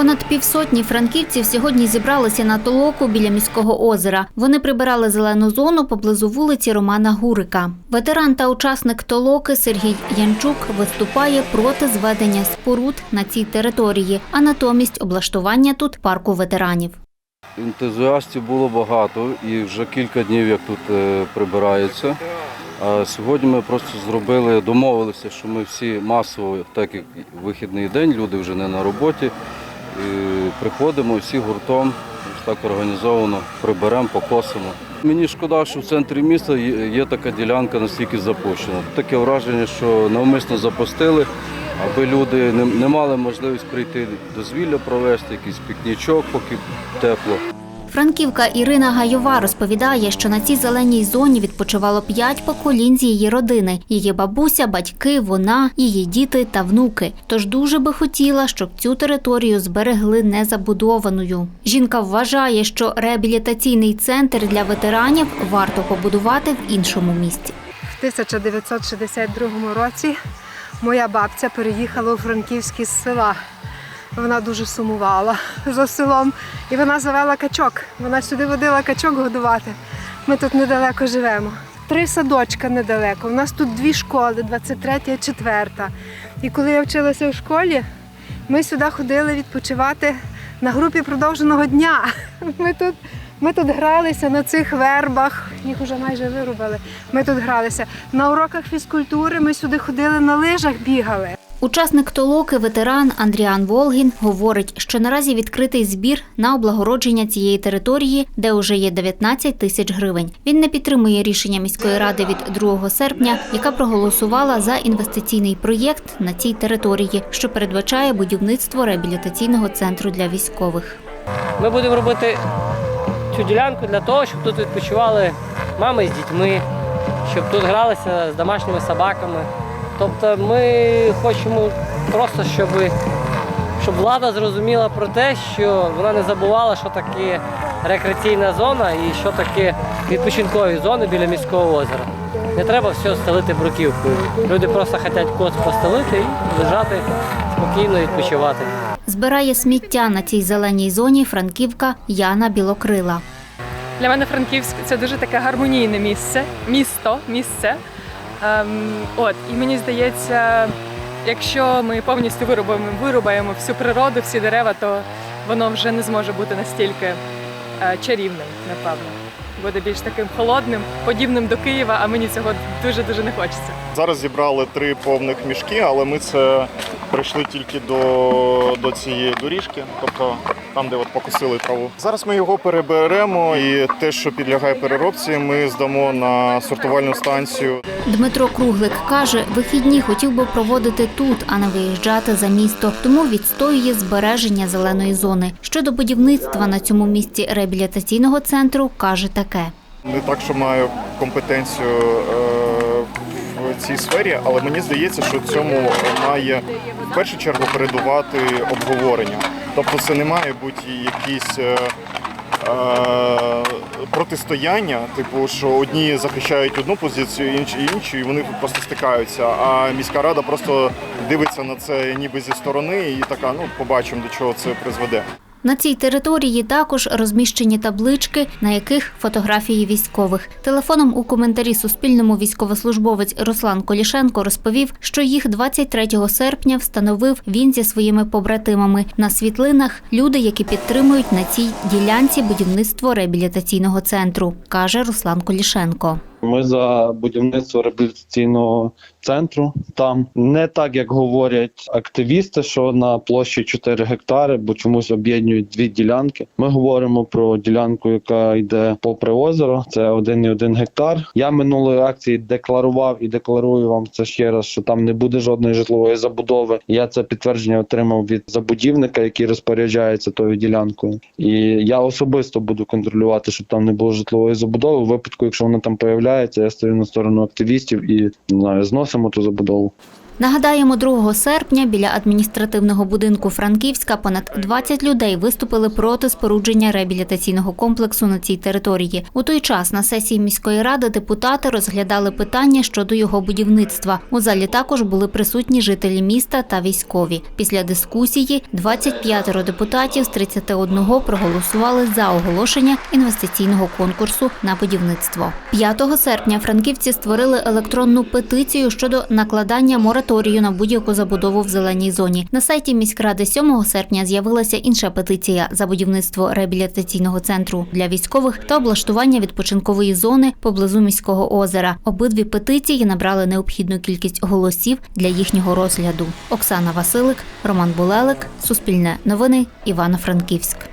Понад півсотні франківців сьогодні зібралися на толоку біля міського озера. Вони прибирали зелену зону поблизу вулиці Романа Гурика. Ветеран та учасник толоки Сергій Янчук виступає проти зведення споруд на цій території, а натомість облаштування тут парку ветеранів. Ентузіастів було багато і вже кілька днів як тут е, прибираються. А сьогодні ми просто зробили, домовилися, що ми всі масово, так як вихідний день, люди вже не на роботі, приходимо всі гуртом, так організовано, приберемо, покосимо. Мені шкода, що в центрі міста є така ділянка настільки запущена. Таке враження, що навмисно запустили, аби люди не мали можливість прийти дозвілля провести, якийсь пікнічок, поки тепло. Франківка Ірина Гайова розповідає, що на цій зеленій зоні відпочивало п'ять поколінь з її родини: її бабуся, батьки, вона, її діти та внуки. Тож дуже би хотіла, щоб цю територію зберегли незабудованою. Жінка вважає, що реабілітаційний центр для ветеранів варто побудувати в іншому місці. В 1962 році моя бабця переїхала у Франківськ із села. Вона дуже сумувала за селом і вона завела качок. Вона сюди водила качок годувати. Ми тут недалеко живемо. Три садочка недалеко. У нас тут дві школи, 23 і 4. І коли я вчилася в школі, ми сюди ходили відпочивати на групі продовженого дня. Ми тут, ми тут гралися на цих вербах, їх вже майже вирубали. Ми тут гралися. На уроках фізкультури ми сюди ходили на лижах, бігали. Учасник толоки, ветеран Андріан Волгін, говорить, що наразі відкритий збір на облагородження цієї території, де уже є 19 тисяч гривень. Він не підтримує рішення міської ради від 2 серпня, яка проголосувала за інвестиційний проєкт на цій території, що передбачає будівництво реабілітаційного центру для військових. Ми будемо робити цю ділянку для того, щоб тут відпочивали мами з дітьми, щоб тут гралися з домашніми собаками. Тобто ми хочемо просто, щоб, щоб влада зрозуміла про те, що вона не забувала, що таке рекреаційна зона і що таке відпочинкові зони біля міського озера. Не треба все стелити бруківкою. Люди просто хочуть коц постелити і лежати спокійно відпочивати. Збирає сміття на цій зеленій зоні Франківка Яна Білокрила. Для мене Франківськ це дуже таке гармонійне місце, місто, місце. Ем, от, і мені здається, якщо ми повністю вирубаємо, вирубаємо всю природу, всі дерева, то воно вже не зможе бути настільки е, чарівним, напевно. Буде більш таким холодним, подібним до Києва, а мені цього дуже дуже не хочеться. Зараз зібрали три повних мішки, але ми це прийшли тільки до, до цієї доріжки, тобто там, де от покосили траву. Зараз ми його переберемо і те, що підлягає переробці, ми здамо на сортувальну станцію. Дмитро Круглик каже, вихідні хотів би проводити тут, а не виїжджати за місто, тому відстоює збереження зеленої зони. Щодо будівництва на цьому місці реабілітаційного центру, каже таке. Не так, що маю компетенцію е, в цій сфері, але мені здається, що цьому має в першу чергу передувати обговорення. Тобто це не має бути якісь. е, е, Протистояння, типу, що одні захищають одну позицію, інші іншу, і вони просто стикаються. А міська рада просто дивиться на це ніби зі сторони, і така, ну побачимо до чого це призведе. На цій території також розміщені таблички, на яких фотографії військових. Телефоном у коментарі Суспільному військовослужбовець Руслан Колішенко розповів, що їх 23 серпня встановив він зі своїми побратимами. На світлинах люди, які підтримують на цій ділянці будівництво реабілітаційного центру, каже Руслан Колішенко. Ми за будівництво реабілітаційного центру. Там не так, як говорять активісти, що на площі 4 гектари, бо чомусь об'єднують дві ділянки. Ми говоримо про ділянку, яка йде попри озеро. Це 1,1 гектар. Я минулої акції декларував і декларую вам це ще раз, що там не буде жодної житлової забудови. Я це підтвердження отримав від забудівника, який розпоряджається тою ділянкою. І я особисто буду контролювати, щоб там не було житлової забудови. У випадку, якщо вона там появляється, я стою на сторону активістів і не знаю, зносимо ту забудову. Нагадаємо, 2 серпня біля адміністративного будинку Франківська понад 20 людей виступили проти спорудження реабілітаційного комплексу на цій території. У той час на сесії міської ради депутати розглядали питання щодо його будівництва. У залі також були присутні жителі міста та військові. Після дискусії 25 депутатів з 31 проголосували за оголошення інвестиційного конкурсу на будівництво. 5 серпня франківці створили електронну петицію щодо накладання мораторію на будь-яку забудову в зеленій зоні. На сайті міськради 7 серпня з'явилася інша петиція за будівництво реабілітаційного центру для військових та облаштування відпочинкової зони поблизу міського озера. Обидві петиції набрали необхідну кількість голосів для їхнього розгляду. Оксана Василик, Роман Булелик, Суспільне новини, Івано-Франківськ.